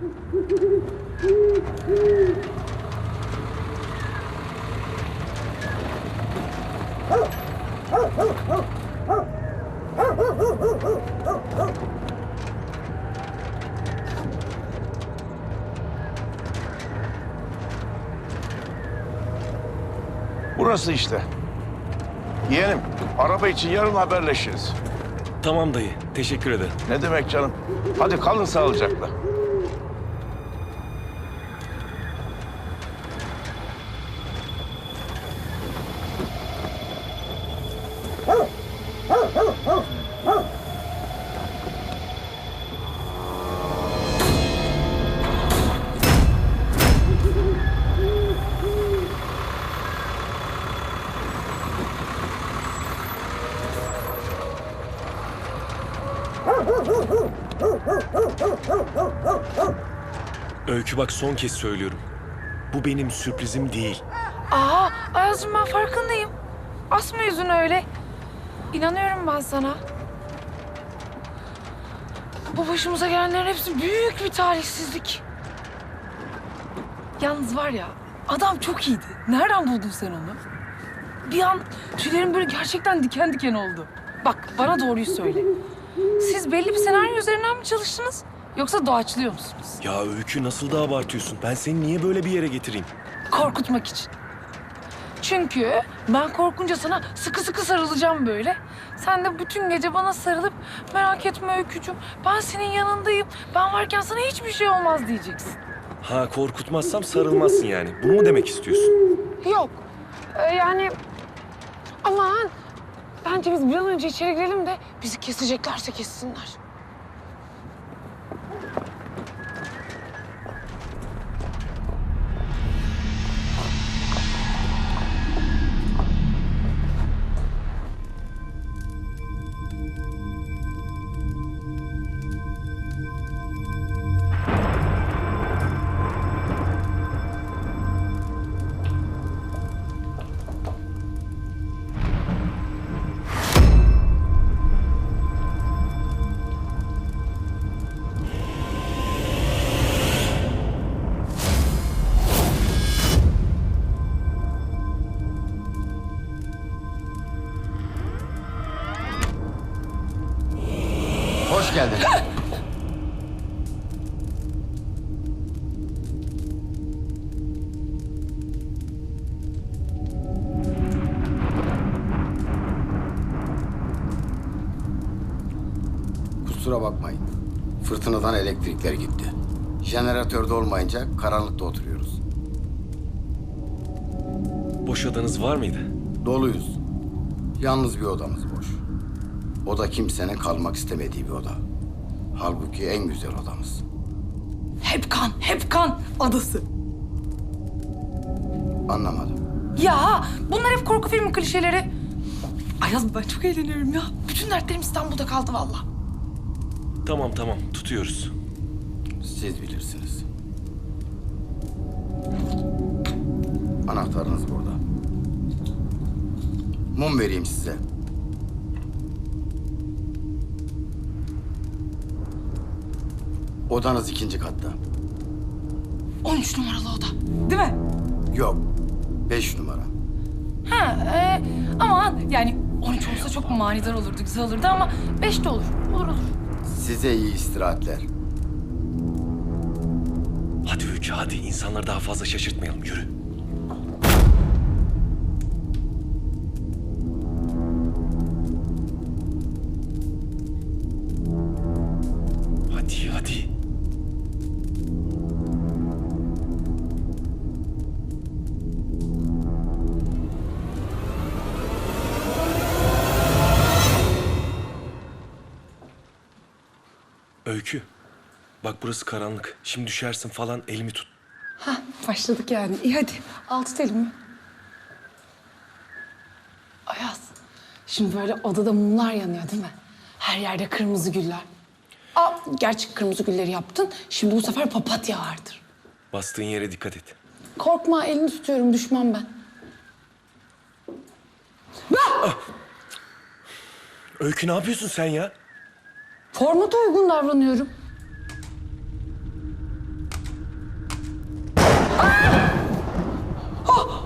Burası işte. Yeğenim, araba için yarın haberleşiriz. Tamam dayı. Teşekkür ederim. Ne demek canım? Hadi kalın sağlıcakla. Öykü bak son kez söylüyorum. Bu benim sürprizim değil. Aa Ayaz'cığım ben farkındayım. Asma yüzünü öyle. İnanıyorum ben sana. Bu başımıza gelenlerin hepsi büyük bir talihsizlik. Yalnız var ya adam çok iyiydi. Nereden buldun sen onu? Bir an tüylerim böyle gerçekten diken diken oldu. Bak bana doğruyu söyle. Siz belli bir senaryo üzerinden mi çalıştınız? Yoksa doğaçlıyor musunuz? Ya Öykü nasıl da abartıyorsun? Ben seni niye böyle bir yere getireyim? korkutmak için. Çünkü ben korkunca sana sıkı sıkı sarılacağım böyle. Sen de bütün gece bana sarılıp merak etme Öykücüğüm ben senin yanındayım. Ben varken sana hiçbir şey olmaz diyeceksin. Ha korkutmazsam sarılmazsın yani. Bunu mu demek istiyorsun? Yok. Ee, yani aman bence biz bir an önce içeri girelim de bizi keseceklerse kessinler. Hoş geldin. Kusura bakmayın. Fırtınadan elektrikler gitti. Jeneratörde olmayınca karanlıkta oturuyoruz. Boş odanız var mıydı? Doluyuz. Yalnız bir odamız boş. O da kimsenin kalmak istemediği bir oda. Halbuki en güzel odamız. Hep kan, hep kan adası. Anlamadım. Ya bunlar hep korku filmi klişeleri. Ayaz ben çok eğleniyorum ya. Bütün dertlerim İstanbul'da kaldı vallahi. Tamam tamam tutuyoruz. Siz bilirsiniz. Anahtarınız burada. Mum vereyim size. Odanız ikinci katta. 13 numaralı oda. Değil mi? Yok. Beş numara. Ha, e, ama yani 13 olsa çok manidar olurdu, güzel olurdu ama 5 de olur. Olur olur. Size iyi istirahatler. Hadi Öykü hadi. İnsanları daha fazla şaşırtmayalım. Yürü. Öykü. Bak burası karanlık. Şimdi düşersin falan elimi tut. Ha, başladık yani. İyi hadi. Altı telimi. Ayaz, şimdi böyle odada mumlar yanıyor değil mi? Her yerde kırmızı güller. Aa, gerçi kırmızı gülleri yaptın. Şimdi bu sefer papatya vardır. Bastığın yere dikkat et. Korkma, elini tutuyorum. Düşmem ben. Öykü ne yapıyorsun sen ya? Formata uygun davranıyorum. Ah! Ah!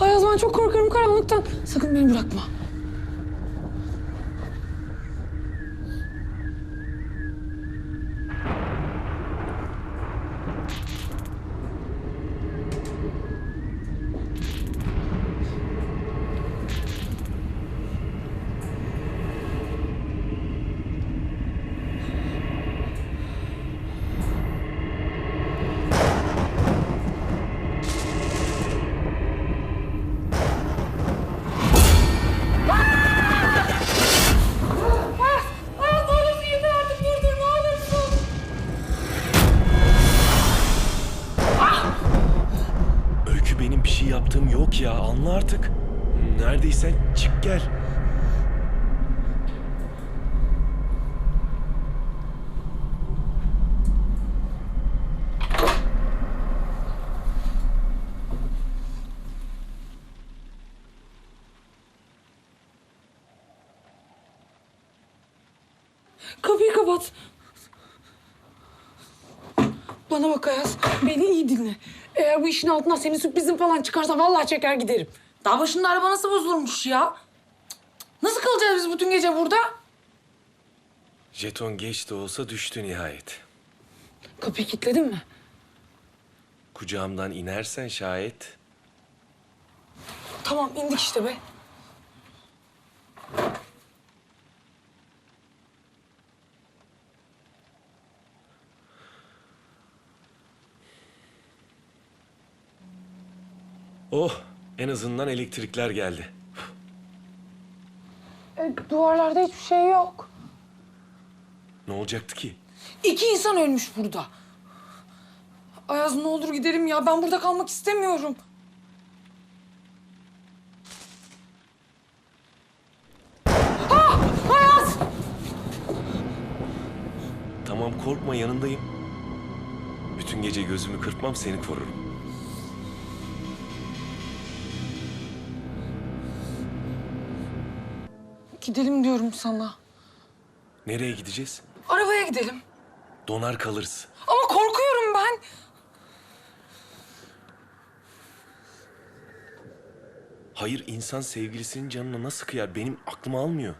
Ay Azman çok korkarım karanlıktan. Sakın beni bırakma. Kapıyı kapat. Bana bak Ayaz, beni iyi dinle. Eğer bu işin altından senin sürprizin falan çıkarsa vallahi çeker giderim. Daha başında araba nasıl bozulmuş ya? Nasıl kalacağız biz bütün gece burada? Jeton geç de olsa düştü nihayet. Kapıyı kilitledin mi? Kucağımdan inersen şayet Tamam indik işte be. Oh en azından elektrikler geldi. E, duvarlarda hiçbir şey yok. Ne olacaktı ki? İki insan ölmüş burada. Ayaz ne olur gidelim ya. Ben burada kalmak istemiyorum. Ah! Ayaz! Tamam korkma yanındayım. Bütün gece gözümü kırpmam seni korurum. Gidelim diyorum sana. Nereye gideceğiz? Arabaya gidelim. Donar kalırız. Ama korkuyorum ben. Hayır insan sevgilisinin canına nasıl kıyar benim aklım almıyor.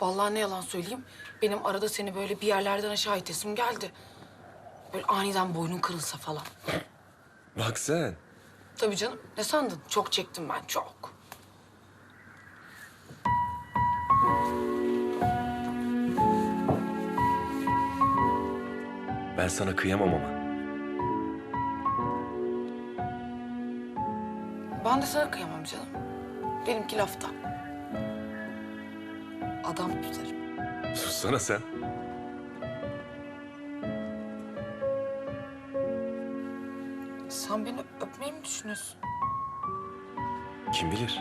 Vallahi ne yalan söyleyeyim. Benim arada seni böyle bir yerlerden aşağı itesim geldi. Böyle aniden boynun kırılsa falan. Bak sen. Tabii canım. Ne sandın? Çok çektim ben, çok. Ben sana kıyamam ama. Ben de sana kıyamam canım. Benimki lafta. Adam tutarım. Sussana sen. Sen beni öpmeyi mi düşünüyorsun? Kim bilir?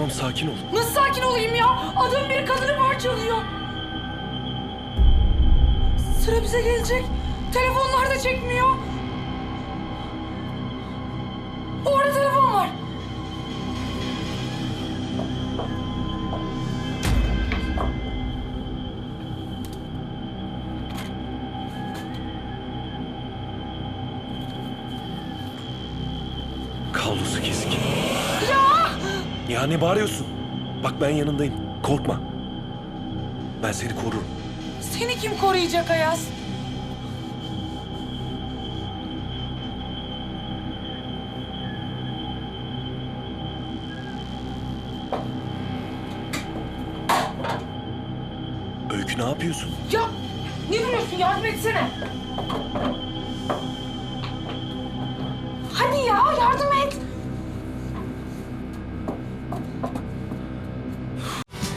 Tamam sakin ol. Nasıl sakin olayım ya? Adam biri kadını parçalıyor. Sıra bize gelecek. Telefonlar da çekmiyor. Orada telefon var. Ya ne bağırıyorsun? Bak ben yanındayım. Korkma. Ben seni korurum. Seni kim koruyacak Ayaz? Öykü ne yapıyorsun? Ya ne duruyorsun? Yardım etsene.